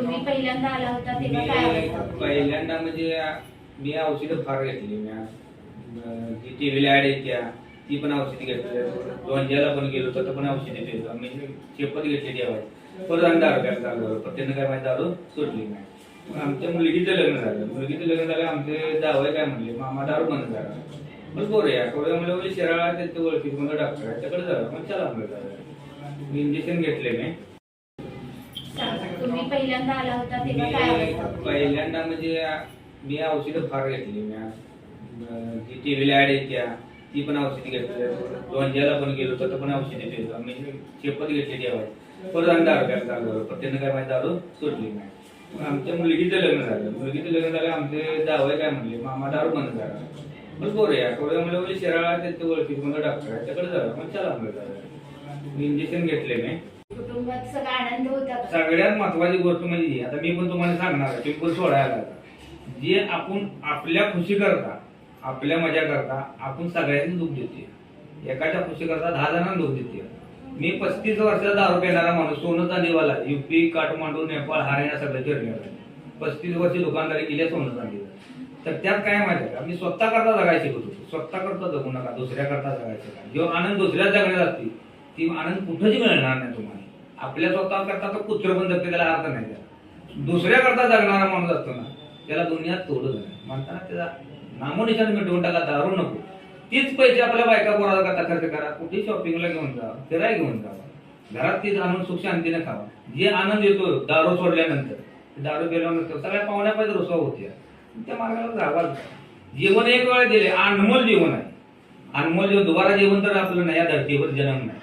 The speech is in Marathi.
तुम्ही पहिल्यांदा आला होता तेव्हा काय मी अवस्था होती? पहिल्यांदा म्हणजे मी औषधं फार घेतली मी जी टीव्हीला ऍड येत्या ती पण औषधी घेतली. लोणच्याला पण गेलो तर पण औषधी घेतो मी शेपत घेतली तेव्हा परत आणि दारू प्यायला चालू झालं पण त्यानं काय माझी दारू सुटली नाही. मग आमच्या मुलगीचं लग्न झालं. मुलगीचं लग्न झालं आमचे जावई काय म्हणले मामा दारू बंद करा. मग बरं या. थोड्या मुलं बोलले शिराळा त्यांच्या ओळखीत म्हणलं डॉक्टर आहे त्याकडे जाऊ मग चला म्हणलं मी इंजेक्शन घेतले मी. पहिल्यांदा आला होता तेव्हा काय अवस्था मी होती? पहिल्यांदा म्हणजे मी औषधं फार घेतली. मी अं, जी टीव्हीला ऍड येत्या ती पण औषधी घेतली. लोणच्याला पण गेलो तर पण औषधी घेतो मी शेपत घेतली तेव्हा. परत आणि दारू प्यायला चालू झालं. पण त्यानं काय माझी दारू सुटली नाही. मग आमच्या मुलगीचं लग्न झालं. मुलगीचं लग्न झालं आमचे जावई काय म्हणले मामा दारू बंद करा. मग बरं या. थोड्या मुलं बोलले शिराळा त्यांच्या ओळखीत म्हणलं डॉक्टर आहे. त्याकडे जाऊ मग चला. म्हणलं इंजेक्शन घेतले मी. कुटुंबात सगळा आनंद होता का? सगळ्यात महत्वाची गोष्ट म्हणजे ही, आता मी पण तुम्हाला सांगणार आहे, तुम्ही पण सोडायला जे आपण आपल्या खुशी करता आपल्या मजा करता आपण सगळ्यांनी दुःख देते एकाच्या खुशी करता दहा जणांना दुःख देते मी पस्तीस वर्षाचा दारू पिणारा माणूस सोनं चांदीवाला युपी काठमांडू नेपाळ हरियाणा सगळं फिरण्याला पस्तीस वर्ष दुकानदारी केली आहे सोनं चांदीवर तर त्यात काय माहिती आहे का? मी स्वतः करता जगायची होतो. स्वतः करता जगू नका दुसऱ्या करता जगायचं का जो आनंद दुसऱ्या जगण्यात असते ती आनंद कुठंच मिळणार नाही तुम्हाला. आपल्या स्वतः करता तर कुत्र पण जगते त्याला अर्थ नाही त्याला दुसऱ्या करता जगणारा माणूस असतो ना त्याला दुनियात तोडच नाही. म्हणताना त्याला नामोनिशान मिटवून टाका दारू नको. तीच पैसे आपल्या बायका पोराला करता खर्च करा. कुठे शॉपिंगला घेऊन जा फिरायला घेऊन जावा घरात तीच आणून सुख शांतीने खावा. जे आनंद येतो दारू सोडल्यानंतर. दारू गेल्यानंतर सगळ्या पाहुण्या पाहिजे रुसवा होत्या. त्या मार्गाला जावा. जीवन एक वेळा दिले अनमोल जीवन आहे. अनमोल जीवन दुबारा जीवन तर आपलं नाही या धर्तीवर जन्म नाही.